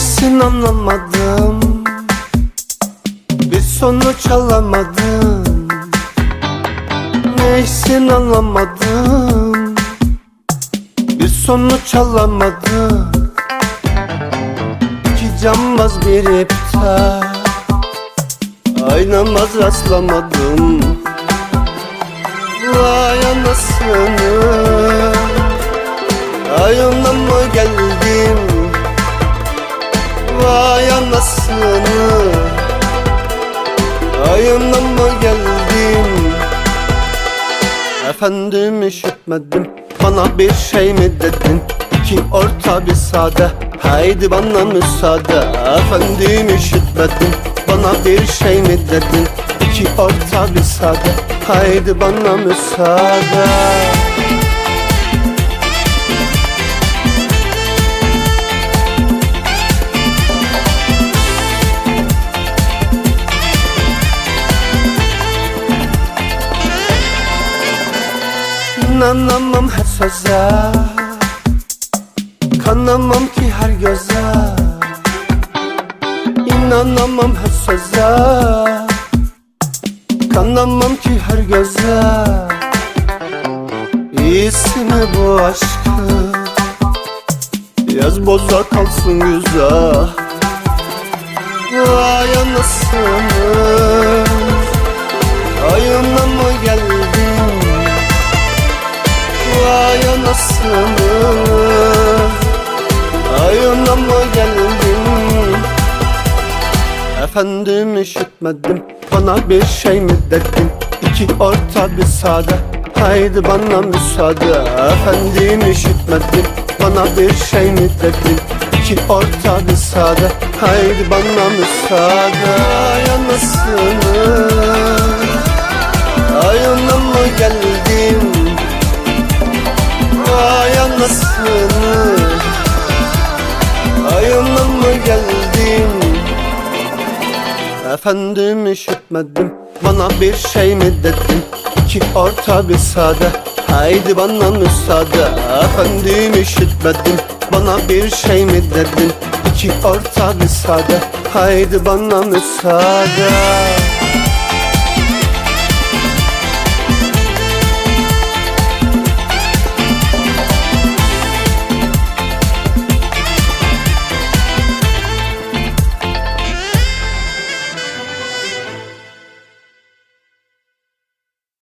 Neysin anlamadım. Bir sonuç alamadım. Neysin anlamadım. Bir sonuç alamadım. İki cambaz bir iptal. Aynamaz rastlamadım. Vay anasını Anasını. Ayağına mı geldim Efendim işitmedim. Bana bir şey mi dedin? İki orta bir sade. Haydi bana müsaade. Efendim işitmedim. Bana bir şey mi dedin? İki orta bir sade. Haydi bana müsaade İnanamam her söze. Kanamam ki her göze. İnanamam her söze. Kanamam ki her göze. İyisi mi bu aşkı? Yaz boza kalsın güzel. Vay anasını Efendim işitmedim. Bana bir şey mi dedin? İki orta bir sade. Haydi bana müsaade. Efendim işitmedim. Bana bir şey mi dedin? İki orta bir sade. Haydi bana müsaade. Ay anasını. Ayına mı geldim. Vay anasını Efendim işitmedim. Bana bir şey mi dedin? İki orta bir sade. Haydi bana müsaade. Efendim işitmedim. Bana bir şey mi dedin? İki orta bir sade. Haydi bana müsaade